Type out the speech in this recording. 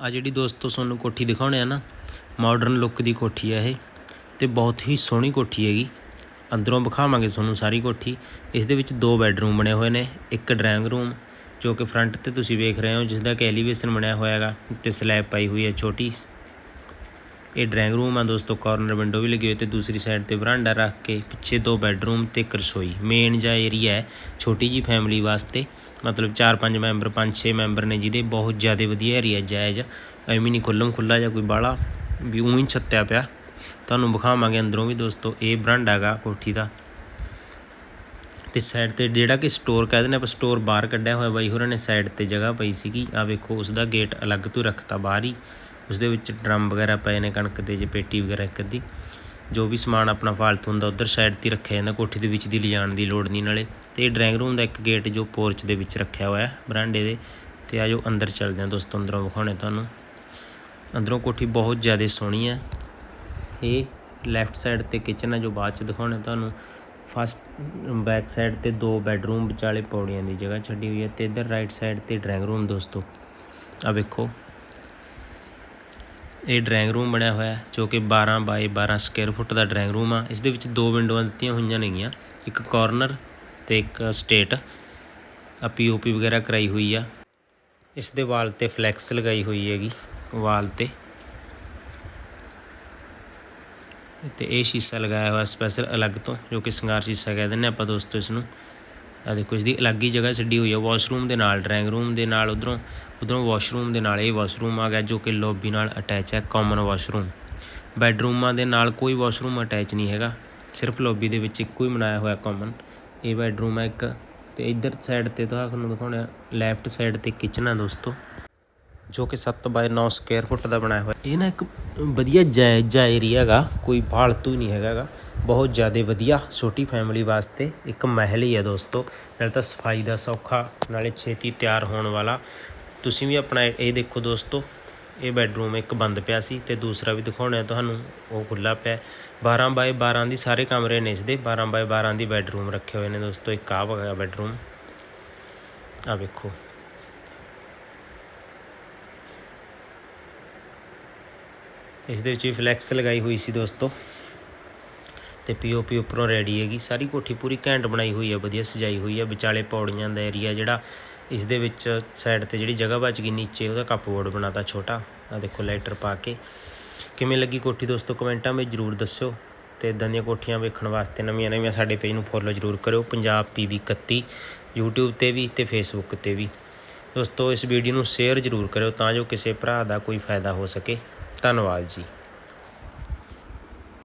ਆ ਜਿਹੜੀ ਦੋਸਤੋ ਤੁਹਾਨੂੰ ਕੋਠੀ ਦਿਖਾਉਣੇ ਆ ਨਾ ਮਾਡਰਨ ਲੁੱਕ ਦੀ ਕੋਠੀ ਆ ਇਹ ਤੇ ਬਹੁਤ ਹੀ ਸੋਹਣੀ ਕੋਠੀ ਹੈਗੀ। ਅੰਦਰੋਂ ਵਿਖਾਵਾਂਗੇ ਤੁਹਾਨੂੰ ਸਾਰੀ ਕੋਠੀ। ਇਸ ਦੇ ਵਿੱਚ ਦੋ ਬੈੱਡਰੂਮ ਬਣੇ ਹੋਏ ਨੇ, ਇੱਕ ਡਰਾਇੰਗ ਰੂਮ ਜੋ ਕਿ ਫਰੰਟ ਤੇ ਤੁਸੀਂ ਵੇਖ ਰਹੇ ਹੋ, ਜਿਸ ਦਾ ਕਿ ਐਲੀਵੇਸ਼ਨ ਬਣਿਆ ਹੋਇਆ ਹੈਗਾ ਤੇ ਸਲੈਬ ਪਾਈ ਹੋਈ ਹੈ ਛੋਟੀ। ਇਹ ਡਰਾਇੰਗ ਰੂਮ ਆ ਦੋਸਤੋ ਕਾਰਨਰ ਵਿੰਡੋ ਵੀ ਲੱਗੀ ਹੋਈ ਤੇ ਦੂਸਰੀ ਸਾਈਡ ਤੇ ਵਰਾਂਡਾ ਰੱਖ ਕੇ ਪਿੱਛੇ ਦੋ ਬੈੱਡਰੂਮ ਤੇ ਇੱਕ ਰਸੋਈ। ਮੇਨ ਜਿਹਾ ਏਰੀਆ ਹੈ, ਛੋਟੀ ਜੀ ਫੈਮਿਲੀ ਵਾਸਤੇ, ਮਤਲਬ 4-5 ਮੈਂਬਰ 5-6 ਮੈਂਬਰ ਨੇ ਜਿਹਦੇ ਬਹੁਤ ਜ਼ਿਆਦਾ ਵਧੀਆ ਏਰੀਆ ਜਾਇਜ਼ ਐਵੇਂ ਨਹੀਂ ਖੁੱਲਮ ਖੁੱਲਾ ਜਾਂ ਕੋਈ ਬਾਲਾ ਵੀ ਊਂ ਹੀ ਛੱਤਿਆ ਪਿਆ। ਤੁਹਾਨੂੰ ਵਿਖਾਵਾਂਗੇ ਅੰਦਰੋਂ ਵੀ ਦੋਸਤੋ, ਇਹ ਬਰਾਂਡਾ ਹੈਗਾ ਕੋਠੀ ਦਾ। ਤੇ ਸਾਈਡ ਤੇ ਜਿਹੜਾ ਕਿ ਸਟੋਰ ਕਹਿੰਦੇ ਨੇ ਆਪਾਂ ਸਟੋਰ ਬਾਹਰ ਕੱਢਿਆ ਹੋਇਆ ਬਾਈ ਹੋਰਾਂ ਨੇ ਸਾਈਡ ਤੇ ਜਗ੍ਹਾ ਪਈ ਸੀਗੀ। ਆ ਵੇਖੋ ਉਸ ਦਾ ਗੇਟ ਅਲੱਗ ਤੋਂ ਰੱਖਤਾ ਬਾਹਰ ਹੀ। ਉਸ ਦੇ ਵਿੱਚ ਡਰਮ ਵਗੈਰਾ ਪਏ ਨੇ, ਕਣਕ ਦੇ ਜੇ ਪੇਟੀ ਵਗੈਰਾ ਇੱਕ ਅੱਧੀ। ਜੋ ਵੀ ਸਮਾਨ ਆਪਣਾ ਫਾਲਤੂ ਹੁੰਦਾ, ਉਧਰ ਸਾਈਡ ਤੇ ਰੱਖਿਆ ਜਾਂਦਾ, ਕੋਠੀ ਦੇ ਵਿੱਚ ਦੀ ਲਿਜਾਣ ਦੀ ਲੋੜ ਨਹੀਂ ਨਾਲੇ। ਤੇ ਇਹ ਡਰਾਇੰਗ ਰੂਮ ਦਾ ਇੱਕ ਗੇਟ ਜੋ ਪੋਰਚ ਦੇ ਵਿੱਚ ਰੱਖਿਆ ਹੋਇਆ ਹੈ, ਬਰਾਂਡੇ ਦੇ। ਤੇ ਆਜੋ ਅੰਦਰ ਚੱਲਦੇ ਹਾਂ ਦੋਸਤੋ, ਅੰਦਰੋਂ ਵਿਖਾਉਣੇ ਤੁਹਾਨੂੰ। ਅੰਦਰੋਂ ਕੋਠੀ ਬਹੁਤ ਜ਼ਿਆਦਾ ਸੋਹਣੀ ਹੈ। ਇਹ ਲੈਫਟ ਸਾਈਡ ਤੇ ਕਿਚਨ ਹੈ, ਜੋ ਬਾਅਦ ਚ ਦਿਖਾਉਣੇ ਤੁਹਾਨੂੰ। ਫਸਟ ਬੈਕ ਸਾਈਡ ਤੇ ਦੋ ਬੈੱਡਰੂਮ ਵਿਚਾਲੇ ਪੌੜੀਆਂ ਦੀ ਜਗ੍ਹਾ ਛੱਡੀ ਹੋਈ ਹੈ ਤੇ ਇਧਰ ਰਾਈਟ ਸਾਈਡ ਤੇ ਡਰਾਇੰਗ ਰੂਮ ਦੋਸਤੋ। ਆ ਵੇਖੋ। ਇਹ ਡਰਾਇੰਗ ਰੂਮ ਬਣਿਆ ਹੋਇਆ ਹੈ, ਜੋ ਕਿ 12 ਬਾਈ 12 ਸਕੁਅਰ ਫੁੱਟ ਦਾ ਡਰਾਇੰਗ ਰੂਮ ਆ। ਇਸ ਦੇ ਵਿੱਚ ਦੋ ਵਿੰਡੋਆਂ ਦਿੱਤੀਆਂ ਹੋਈਆਂ ਨੇਗੀਆਂ, ਇੱਕ ਕਾਰਨਰ ਤੇ ਇੱਕ ਸਟੇਟ। ਆ ਪੀਓਪੀ ਵਗੈਰਾ ਕਰਾਈ ਹੋਈ ਆ। ਇਸ ਦੇ ਵਾਲ ਤੇ ਫਲੈਕਸ ਲਗਾਈ ਹੋਈ ਹੈਗੀ, ਵਾਲ ਤੇ। ਤੇ ਇਹ ਸ਼ੀਸ਼ਾ ਲਗਾਇਆ ਹੋਇਆ ਸਪੈਸ਼ਲ ਅਲੱਗ ਤੋਂ, ਜੋ ਕਿ ਸਿੰਗਾਰ ਸ਼ੀਸ਼ਾ ਕਹਿ ਦਿੰਦੇ ਆਪਾਂ ਦੋਸਤੋ ਇਸ ਨੂੰ ਆ ਦੇਖੋ ਇਸ ਦੀ ਅਲੱਗ ਹੀ ਜਗ੍ਹਾ ਛੱਡੀ ਹੋਈ ਹੈ ਵਾਸ਼ਰੂਮ ਦੇ ਨਾਲ ਡਰਾਇੰਗ ਰੂਮ ਦੇ ਨਾਲ, ਉਧਰੋਂ ਉਧਰੋਂ ਵਾਸ਼ਰੂਮ ਦੇ ਨਾਲ, ਇਹ ਵਾਸ਼ਰੂਮ ਆ ਗਿਆ ਜੋ ਕਿ ਲੌਬੀ ਨਾਲ ਅਟੈਚ ਹੈ ਕਾਮਨ ਵਾਸ਼ਰੂਮ ਬੈੱਡਰੂਮਾਂ ਦੇ ਨਾਲ ਕੋਈ ਵਾਸ਼ਰੂਮ ਅਟੈਚ ਨਹੀਂ ਹੈਗਾ, ਸਿਰਫ ਲੌਬੀ ਦੇ ਵਿੱਚ ਇੱਕੋ ਹੀ ਬਣਾਇਆ ਹੋਇਆ ਕਾਮਨ ਇਹ ਬੈੱਡਰੂਮ ਹੈ ਇੱਕ, ਤੇ ਇੱਧਰ ਸਾਈਡ ਤੇ ਤੁਹਾਨੂੰ ਦਿਖਾਉਣਾ ਲੈਫਟ ਸਾਈਡ ਤੇ ਕਿਚਨ ਹੈ ਦੋਸਤੋ, ਜੋ ਕਿ 7 ਬਾਈ 9 ਸਕੁਅਰ ਫੁੱਟ ਦਾ ਬਣਾਇਆ ਹੋਇਆ। ਇਹ ਨਾ ਇੱਕ ਵਧੀਆ ਜਾਇਜ਼ ਏਰੀਆ ਹੈਗਾ, ਕੋਈ ਫਾਲਤੂ ਨਹੀਂ ਹੈਗਾ ਗਾ ਬਹੁਤ ਜ਼ਿਆਦਾ ਵਧੀਆ ਛੋਟੀ ਫੈਮਿਲੀ ਵਾਸਤੇ ਇੱਕ ਮਹਿਲ ਹੀ ਹੈ ਦੋਸਤੋ। ਨਾਲੇ ਤਾਂ ਸਫ਼ਾਈ ਦਾ ਸੌਖਾ, ਨਾਲੇ ਛੇਤੀ ਤਿਆਰ ਹੋਣ ਵਾਲਾ। ਤੁਸੀਂ ਵੀ ਆਪਣਾ ਇਹ ਦੇਖੋ ਦੋਸਤੋ, ਇਹ ਬੈੱਡਰੂਮ ਇੱਕ ਬੰਦ ਪਿਆ ਸੀ ਤੇ ਦੂਸਰਾ ਵੀ ਦਿਖਾਉਣਾ ਤੁਹਾਨੂੰ, ਉਹ ਖੁੱਲਾ ਪਿਆ। 12 ਬਾਏ 12 ਦੀ ਸਾਰੇ ਕਮਰੇ ਨੇ ਇਸ ਦੇ 12 ਬਾਈ 12 ਦੀ ਬੈੱਡਰੂਮ ਰੱਖੇ ਹੋਏ ਨੇ ਦੋਸਤੋ, ਇੱਕ ਆਹ ਹੈਗਾ ਬੈੱਡਰੂਮ ਆ ਵੇਖੋ। ਇਸ ਦੇ ਵਿੱਚ ਵੀ ਫਲੈਕਸ ਲਗਾਈ ਹੋਈ ਸੀ ਦੋਸਤੋ। ਤੇ ਪੀਓਪੀ ਉੱਪਰੋਂ ਰੈਡੀ ਹੈਗੀ। ਸਾਰੀ ਕੋਠੀ ਪੂਰੀ ਘੈਂਟ ਬਣਾਈ ਹੋਈ ਹੈ ਵਧੀਆ ਸਜਾਈ ਹੋਈ ਹੈ ਵਿਚਾਲੇ ਪੌੜੀਆਂ ਦਾ ਏਰੀਆ ਜਿਹੜਾ ਇਸ ਦੇ ਵਿੱਚ ਸਾਈਡ ਤੇ ਜਿਹੜੀ ਜਗ੍ਹਾ ਬਚ ਗਈ ਨੀਚੇ, ਉਹਦਾ ਕੱਪਬੋਰਡ ਬਣਾਤਾ ਛੋਟਾ। ਆ ਦੇਖੋ ਲਾਈਟਰ ਪਾ ਕੇ। ਕਿਵੇਂ ਲੱਗੀ ਕੋਠੀ ਦੋਸਤੋ, ਕਮੈਂਟਾਂ ਵਿੱਚ ਜਰੂਰ ਦੱਸਿਓ। ਤੇ ਇਦਾਂ ਦੀਆਂ ਕੋਠੀਆਂ ਵੇਖਣ ਵਾਸਤੇ ਨਵੀਆਂ ਨਵੀਆਂ ਸਾਡੇ ਪੇਜ ਨੂੰ ਫੋਲੋ ਜਰੂਰ ਕਰਿਓ। ਪੰਜਾਬ ਪੀਬੀ 31 YouTube ਤੇ ਵੀ ਤੇ Facebook ਤੇ ਵੀ। ਦੋਸਤੋ, ਇਸ ਵੀਡੀਓ ਨੂੰ ਸ਼ੇਅਰ ਜਰੂਰ ਕਰਿਓ ਤਾਂ ਜੋ ਕਿਸੇ ਭਰਾ ਦਾ ਕੋਈ ਫਾਇਦਾ ਹੋ ਸਕੇ। ਧੰਨਵਾਦ ਜੀ।